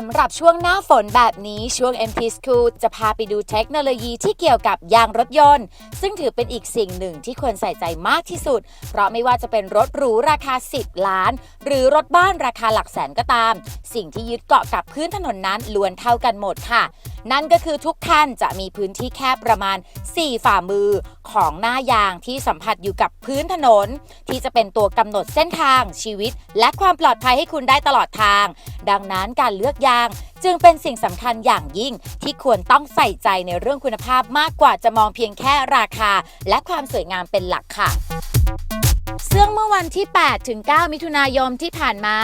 สำหรับช่วงหน้าฝนแบบนี้ช่วง MT School จะพาไปดูเทคโนโลยีที่เกี่ยวกับยางรถยนต์ ซึ่งถือเป็นอีกสิ่งหนึ่งที่ควรใส่ใจมากที่สุด เพราะไม่ว่าจะเป็นรถหรูราคา 10 ล้าน หรือรถบ้านราคาหลักแสนก็ตาม สิ่งที่ยึดเกาะกับพื้นถนนนั้นล้วนเท่ากันหมดค่ะนั่นก็คือทุกคันจะมีพื้นที่แคบประมาณ 4 ฝ่ามือของหน้ายางที่สัมผัสอยู่กับพื้นถนน ที่จะเป็นตัวกำหนดเส้นทางชีวิต และความปลอดภัยให้คุณได้ตลอดทาง ดังนั้นการเลือกยางจึงเป็นสิ่งสำคัญอย่างยิ่งที่ควรต้องใส่ใจในเรื่องคุณภาพมากกว่าจะมองเพียงแค่ราคา และความสวยงามเป็นหลักค่ะ ซึ่งเมื่อวันที่ 8 ถึง 9 มิถุนายนที่ผ่านมา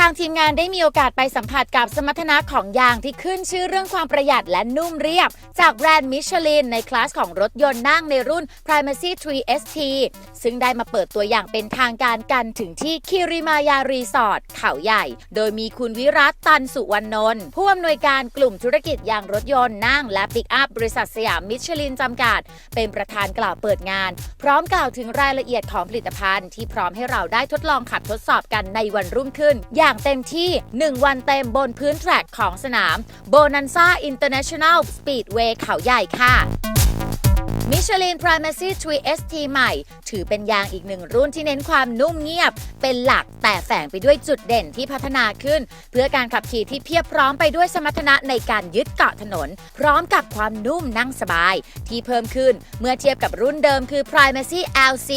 ทางทีมงานได้มีโอกาสไปสัมผัสกับสมรรถนะของยางที่ขึ้นชื่อเรื่องความประหยัดและนุ่มเรียบ จากแบรนด์มิชลินในคลาสของรถยนต์นั่งในรุ่น Primacy 3 ST ซึ่งได้มาเปิดตัวอย่างเป็นทางการกันถึงที่คิริมายารีสอร์ทเขาใหญ่ โดยมีคุณวิรัตตันสุวรรณนนท์ผู้อำนวยการกลุ่มธุรกิจยางรถยนต์นั่งและปิกอัพบริษัทสยามมิชลินจำกัด เป็นประธานกล่าวเปิดงาน พร้อมกล่าวถึงรายละเอียดของผลิตภัณฑ์ที่พร้อมให้เราได้ทดลองขับทดสอบกันในวันรุ่งขึ้นอย่าางเต็มที่ 1 วันเต็มบนพื้นแทร็กของสนาม Bonanza International Speedway เขาใหญ่ค่ะมิชลิน Primacy 3 ST ใหม่ ถือเป็นยางอีกหนึ่งรุ่นที่เน้นความนุ่มเงียบ เป็นหลักแต่แฝงไปด้วยจุดเด่นที่พัฒนาขึ้น เพื่อการขับขี่ที่เพียบพร้อมไปด้วยสมรรถนะในการยึดเกาะถนน พร้อมกับความนุ่มนั่งสบาย ที่เพิ่มขึ้นเมื่อเทียบกับรุ่นเดิมคือ Primacy LC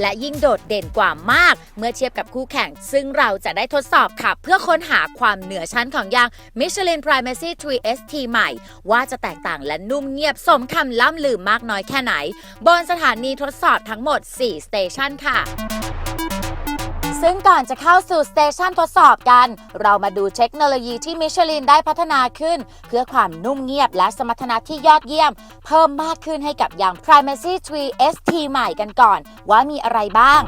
และยิ่งโดดเด่นกว่ามาก เมื่อเทียบกับคู่แข่ง ซึ่งเราจะได้ทดสอบขับ เพื่อค้นหาความเหนือชั้นของยาง Michelin Primacy 3 ST ใหม่ ว่าจะแตกต่างและนุ่มเงียบสมคำล่ำลือมากน้อยแค่ไหน บนสถานีทดสอบทั้งหมด 4 สเตชันค่ะ ซึ่งก่อนจะเข้าสู่สเตชันทดสอบกัน เรามาดูเทคโนโลยีที่มิชลินได้พัฒนาขึ้น เพื่อความนุ่มเงียบและสมรรถนะที่ยอดเยี่ยม เพิ่มมากขึ้นให้กับยาง Primacy 3 ST ใหม่กันก่อน ว่ามีอะไรบ้าง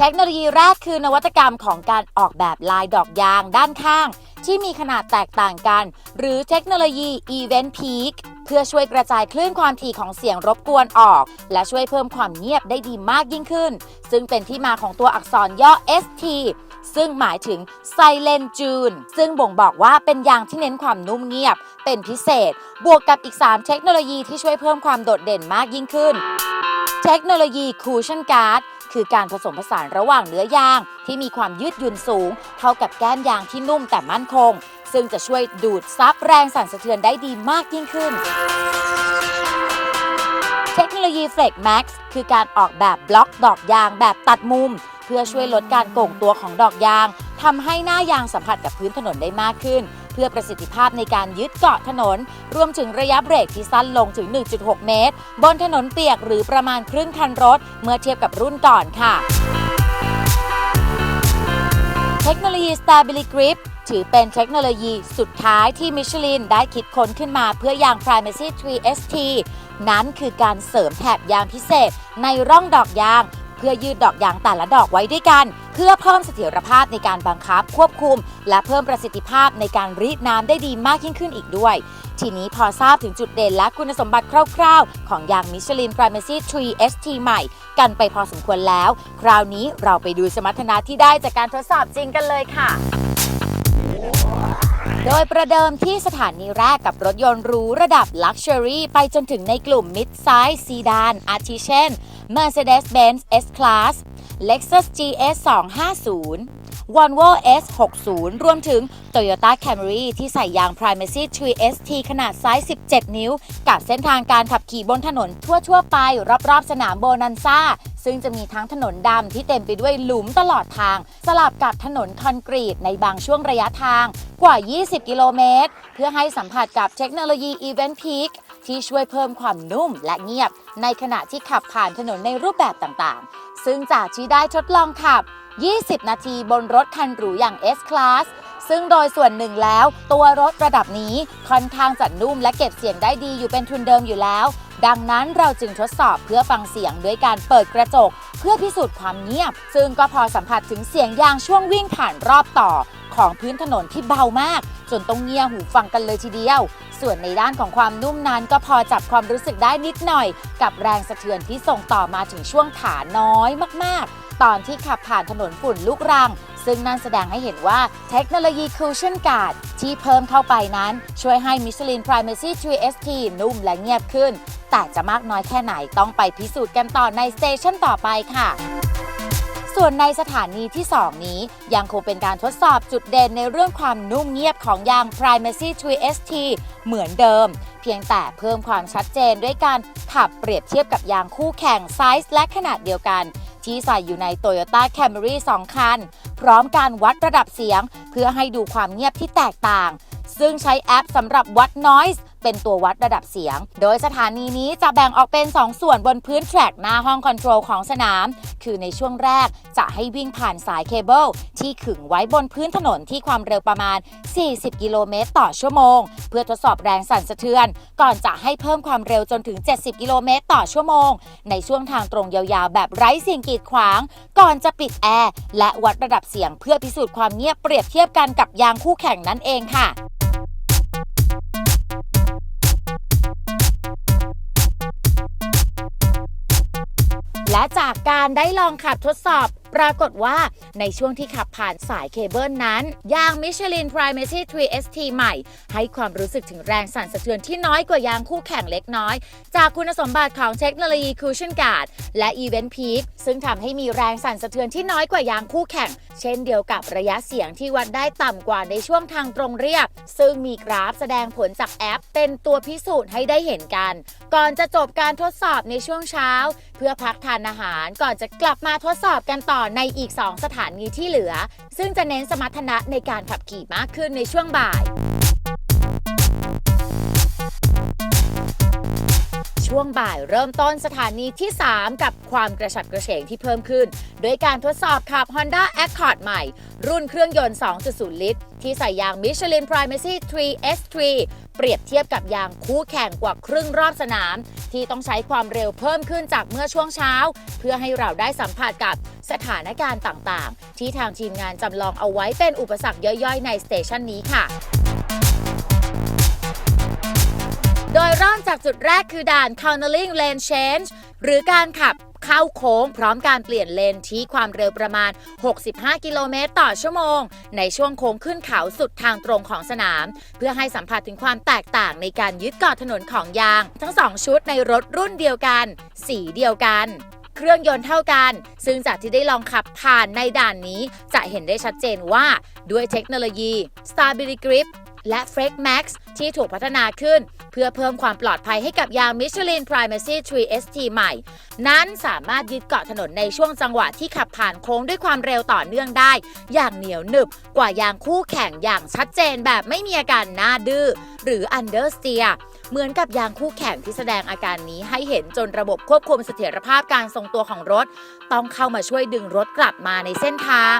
เทคโนโลยีแรกคือนวัตกรรมของการออกแบบลายดอกยางด้านข้าง ที่มีขนาดแตกต่างกัน หรือเทคโนโลยี Event Peak เพื่อช่วยกระจายคลื่นความถี่ของเสียงรบกวนออก และช่วยเพิ่มความเงียบได้ดีมากยิ่งขึ้น ซึ่งเป็นที่มาของตัวอักษรย่อ ST ซึ่งหมายถึง Silent June ซึ่งบ่งบอกว่าเป็นยางที่เน้นความนุ่มเงียบ เป็นพิเศษ บวกกับอีก 3 เทคโนโลยีที่ช่วยเพิ่มความโดดเด่นมากยิ่งขึ้น เทคโนโลยี Cushion Guard คือการผสมผสานระหว่างเนื้อยาง ที่มีความยืดหยุ่นสูง เท่ากับแก้มยางที่นุ่มแต่มั่นคง ซึ่งจะช่วยดูดซับแรงสั่นสะเทือนได้ดีมากยิ่งขึ้นเทคโนโลยี Flex Max คือการออกแบบบล็อกดอกยางแบบตัดมุม เพื่อช่วยลดการโก่งตัวของดอกยางทำให้หน้ายางสัมผัสกับพื้นถนนได้มากขึ้น พื่อประสิทธิภาพในการยึดเกาะถนน รวมถึงระยะเบรกที่สั้นลงถึง 1.6 เมตร บนถนนเปียกหรือประมาณครึ่งคันรถ เมื่อเทียบกับรุ่นก่อนค่ะ เทคโนโลยี Stabili Grip ถือเป็นเทคโนโลยีสุดท้ายที่มิชลินได้คิดค้นขึ้นมาเพื่อยาง Primacy 3 ST นั้นคือการเสริมแถบยางพิเศษในร่องดอกยาง เพื่อยืดดอกยางแต่ละดอกไว้ด้วยกัน เพื่อเพิ่มเสถียรภาพในการบังคับ ควบคุม และเพิ่มประสิทธิภาพในการรีดน้ำได้ดีมากยิ่งขึ้นอีกด้วย ทีนี้พอทราบถึงจุดเด่นและคุณสมบัติคร่าวๆ ของยางมิชลิน Primacy 3 ST ใหม่ กันไปพอสมควรแล้ว คราวนี้เราไปดูสมรรถนะที่ได้จากการทดสอบจริงกันเลยค่ะ โดยประเดิมที่สถานีแรกกับรถยนต์รูระดับ Luxury ไปจนถึงในกลุ่ม Mid-size Sedan อาทิเช่น Mercedes-Benz S-Class Lexus GS 250 Volvo S60 รวมถึง Toyota Camry ที่ใส่ยาง Primacy 3 ST ขนาดไซส์ 17 นิ้ว กับเส้นทางการขับขี่บนถนนทั่ว ๆ ไป รอบ ๆ สนามโบนันซ่าซึ่งจะมีทั้งถนนดำที่เต็มไปด้วยหลุมตลอดทาง สลับกับถนนคอนกรีตในบางช่วงระยะทางกว่า 20 กิโลเมตร เพื่อให้สัมผัสกับเทคโนโลยี Event Peak ที่ช่วยเพิ่มความนุ่มและเงียบ ในขณะที่ขับผ่านถนนในรูปแบบต่างๆ ซึ่งจากที่ได้ทดลองขับ 20 นาทีบนรถคันหรูอย่าง S-Class ซึ่งโดยส่วนหนึ่งแล้ว ตัวรถระดับนี้ค่อนข้างจะนุ่มและเก็บเสียงได้ดีอยู่เป็นทุนเดิมอยู่แล้ว ดังนั้นเราจึงทดสอบเพื่อฟังเสียงด้วยการเปิดกระจก เพื่อพิสูจน์ความเงียบ ซึ่งก็พอสัมผัสถึงเสียงยางช่วงวิ่งผ่านรอบต่อของพื้นถนนที่เบามาก จนต้องเงียหูฟังกันเลยทีเดียว ส่วนในด้านของความนุ่มนั้นก็พอจับความรู้สึกได้นิดหน่อย กับแรงสะเทือนที่ส่งต่อมาถึงช่วงขาน้อยมากๆ ตอนที่ขับผ่านถนนฝุ่นลูกรัง ซึ่งนั่นแสดงให้เห็นว่าเทคโนโลยี Cushion Guard ที่เพิ่มเข้าไปนั้น ช่วยให้ Michelin Primacy 3 ST นุ่มและเงียบขึ้น แต่จะมากน้อยแค่ไหนต้องไปพิสูจน์กันต่อในสเตชันต่อไปค่ะส่วนในสถานีที่ 2 นี้ยังคงเป็นการทดสอบจุดเด่นในเรื่องความนุ่มเงียบของยาง Primacy 3 ST เหมือนเดิม เพียงแต่เพิ่มความชัดเจนด้วยการขับเปรียบเทียบกับยางคู่แข่งไซส์และขนาดเดียวกัน ที่ใส่อยู่ใน Toyota Camry 2 คัน พร้อมการวัดระดับเสียง เพื่อให้ดูความเงียบที่แตกต่าง ซึ่งใช้แอปสำหรับวัด noise เป็นตัววัดระดับเสียง โดยสถานีนี้จะแบ่งออกเป็น 2 ส่วนบนพื้นแทร็กหน้าห้องคอนโทรลของสนาม คือในช่วงแรกจะให้วิ่งผ่านสายเคเบิลที่ขึงไว้บนพื้นถนนที่ความเร็วประมาณ 40 กิโลเมตรต่อชั่วโมง เพื่อทดสอบแรงสั่นสะเทือน ก่อนจะให้เพิ่มความเร็วจนถึง 70 กิโลเมตรต่อชั่วโมง ในช่วงทางตรงยาวๆ แบบไร้สิ่งกีดขวาง ก่อนจะปิดแอร์และวัดระดับเสียงเพื่อพิสูจน์ความเงียบเปรียบเทียบกันกับยางคู่แข่งนั่นเองค่ะ และจากการได้ลองขับทดสอบ ปรากฏว่าในช่วงที่ขับผ่านสายเคเบิลนั้น ยาง Michelin Primacy 3 ST ใหม่ ให้ความรู้สึกถึงแรงสั่นสะเทือนที่น้อยกว่ายางคู่แข่งเล็กน้อย จากคุณสมบัติของเทคโนโลยี Cushion Guard และ Event Peak ซึ่งทำให้มีแรงสั่นสะเทือนที่น้อยกว่ายางคู่แข่ง เช่นเดียวกับระยะเสียงที่วัดได้ต่ำกว่าในช่วงทางตรงเรียบ ซึ่งมีกราฟแสดงผลจากแอป เป็นตัวพิสูจน์ให้ได้เห็นกัน ก่อนจะจบการทดสอบในช่วงเช้า เพื่อพักทานอาหารก่อนจะกลับมาทดสอบกันต่อในอีก 2 สถานีที่เหลือ ซึ่งจะเน้นสมรรถนะในการขับขี่มากขึ้นในช่วงบ่ายช่วงบ่ายเริ่มต้นสถานีที่ 3 กับความกระฉับกระเฉงที่เพิ่มขึ้น โดยการทดสอบขับ Honda Accord ใหม่ รุ่นเครื่องยนต์ 2.0 ลิตร ที่ใส่ยาง Michelin Primacy 3 S3 เปรียบเทียบกับยางคู่แข่งกว่าครึ่งรอบสนาม ที่ต้องใช้ความเร็วเพิ่มขึ้นจากเมื่อช่วงเช้า เพื่อให้เราได้สัมผัสกับสถานการณ์ต่างๆ ที่ทางทีมงานจำลองเอาไว้เป็นอุปสรรคย่อยๆ ในสเตชันนี้ค่ะโดยเริ่มจากจุดแรกคือด่าน countering lane change หรือการขับ เข้าโค้งพร้อมการเปลี่ยนเลนที่ความเร็วประมาณ 65 กิโลเมตรต่อชั่วโมง ในช่วงโค้งขึ้นเขาสุดทางตรงของสนาม เพื่อให้สัมผัสถึงความแตกต่างในการยึดเกาะถนนของยาง ทั้ง 2 ชุดในรถรุ่นเดียวกัน สีเดียวกันเครื่องยนต์เท่ากัน ซึ่งจากที่ได้ลองขับผ่านในด่านนี้ จะเห็นได้ชัดเจนว่าด้วยเทคโนโลยี Stability Grip และ f r e x Max ที่ถูกพัฒนาขึ้น พื่อเพิ่มความปลอดภัยให้กับยาง Michelin Primacy 3 ST ใหม่ นั้นสามารถยึดเกาะถนนในช่วงจังหวะที่ขับผ่านโค้งด้วยความเร็วต่อเนื่องได้ อย่างเหนียวหนึบกว่ายางคู่แข่งอย่างชัดเจนแบบไม่มีอาการหน้าดื้อหรือ understeer เหมือนกับยางคู่แข่งที่แสดงอาการนี้ให้เห็นจนระบบควบคุมเสถียรภาพการทรงตัวของรถ ต้องเข้ามาช่วยดึงรถกลับมาในเส้นทาง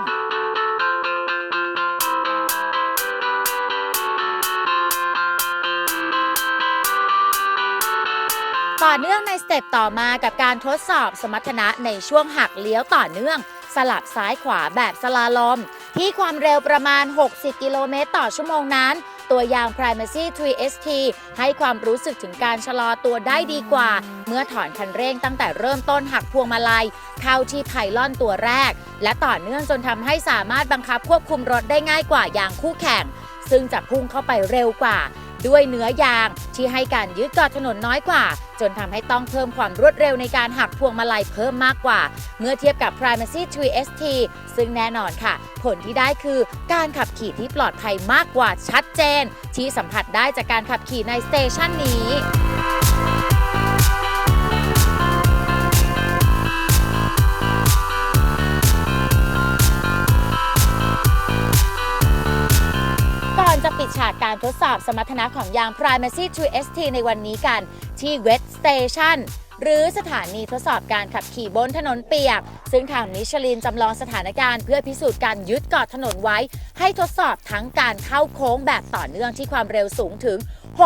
ต่อเนื่องในสเต็ปต่อมากับการทดสอบสมรรถนะในช่วงหักเลี้ยวต่อเนื่อง สลับซ้ายขวาแบบสลาลอม ที่ความเร็วประมาณ 60 กิโลเมตรต่อชั่วโมงนั้น ตัวยาง Primacy 3 ST ให้ความรู้สึกถึงการชะลอตัวได้ดีกว่า เมื่อถอนคันเร่งตั้งแต่เริ่มต้นหักพวงมาลัย เข้าที่ไพลอนตัวแรก และต่อเนื่องจนทำให้สามารถบังคับควบคุมรถได้ง่ายกว่ายางคู่แข่ง ซึ่งจะพุ่งเข้าไปเร็วกว่า ด้วยเนื้อยางที่ให้การยึดเกาะถนนน้อยกว่า จนทำให้ต้องเพิ่มความรวดเร็วในการหักพวงมาลัยเพิ่มมากกว่า เมื่อเทียบกับ Primacy 3 ST ซึ่งแน่นอนค่ะ ผลที่ได้คือการขับขี่ที่ปลอดภัยมากกว่าชัดเจน ที่สัมผัสได้จากการขับขี่ในสเตชันนี้ อนจะปิดฉากการทดสอบสมรรถนะของยาง Primacy 3 ST ในวันนี้กัน ที่ Wet Station หรือสถานีทดสอบการขับขี่บนถนนเปียก ซึ่งทางมิชลินจำลองสถานการณ์เพื่อพิสูจน์การยึดเกาะถนนไว้ ให้ทดสอบทั้งการเข้าโค้งแบบต่อเนื่องที่ความเร็วสูงถึง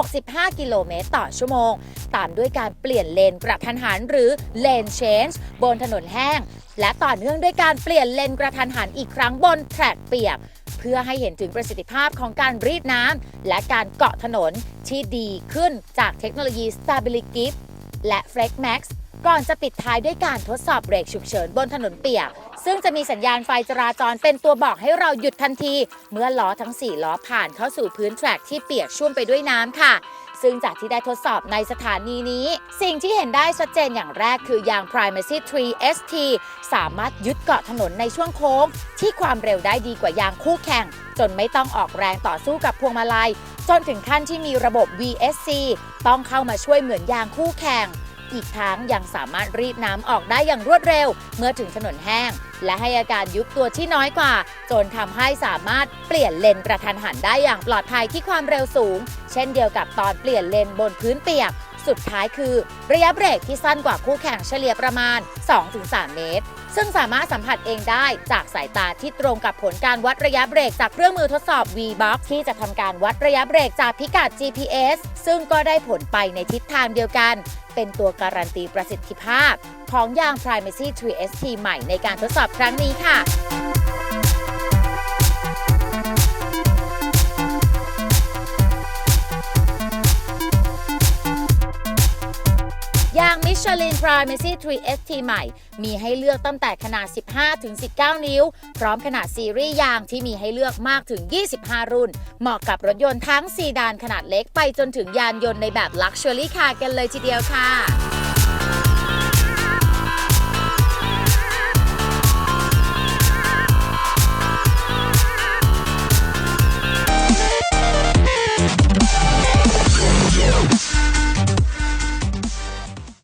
65 กิโลเมตรต่อชั่วโมง ตามด้วยการเปลี่ยนเลนกระทันหันหรือ Lane Change บนถนนแห้ง และต่อเนื่องด้วยการเปลี่ยนเลนกระทันหันอีกครั้งบนแทร็กเปียก เพื่อให้เห็นถึงประสิทธิภาพของการรีดน้ำและการเกาะถนนที่ดีขึ้นจากเทคโนโลยี Stability Grip และ Flex Max ก่อนจะปิดท้ายด้วยการทดสอบเบรกฉุกเฉินบนถนนเปียก ซึ่งจะมีสัญญาณไฟจราจรเป็นตัวบอกให้เราหยุดทันที เมื่อล้อทั้ง 4 ล้อผ่านเข้าสู่พื้นแทร็กที่เปียกชุ่มไปด้วยน้ำค่ะ ซึ่งจากที่ได้ทดสอบในสถานีนี้ สิ่งที่เห็นได้ชัดเจนอย่างแรกคือยาง Primacy 3 ST สามารถยึดเกาะถนนในช่วงโค้ง ที่ความเร็วได้ดีกว่ายางคู่แข่ง จนไม่ต้องออกแรงต่อสู้กับพวงมาลัย จนถึงขั้นที่มีระบบ VSC ต้องเข้ามาช่วยเหมือนยางคู่แข่ง อีกทั้งยังสามารถรีดน้ำออกได้อย่างรวดเร็ว เมื่อถึงถนนแห้ง และให้อาการยุบตัวที่น้อยกว่า จนทำให้สามารถเปลี่ยนเลนกระทันหันได้อย่างปลอดภัยที่ความเร็วสูง เช่นเดียวกับตอนเปลี่ยนเลนบนพื้นเปียก สุดท้ายคือ ระยะเบรกที่สั้นกว่าคู่แข่งเฉลี่ยประมาณ 2-3 เมตร ซึ่งสามารถสัมผัสเองได้จากสายตาที่ตรงกับผลการวัดระยะเบรกจากเครื่องมือทดสอบ V-Box ที่จะทำการวัดระยะเบรกจากพิกัด GPS ซึ่งก็ได้ผลไปในทิศทางเดียวกัน เป็นตัวการันตีประสิทธิภาพ ของยาง Primacy 3 ST ใหม่ในการทดสอบครั้งนี้ค่ะ ยาง Michelin Primacy 3 ST ใหม่ มีให้เลือกตั้งแต่ขนาด 15-19 นิ้ว พร้อมขนาดซีรีส์ยางที่มีให้เลือกมากถึง 25 รุ่น เหมาะกับรถยนต์ทั้งซีดานขนาดเล็กไปจนถึงยานยนต์ในแบบ Luxury Car กันเลยทีเดียวค่ะ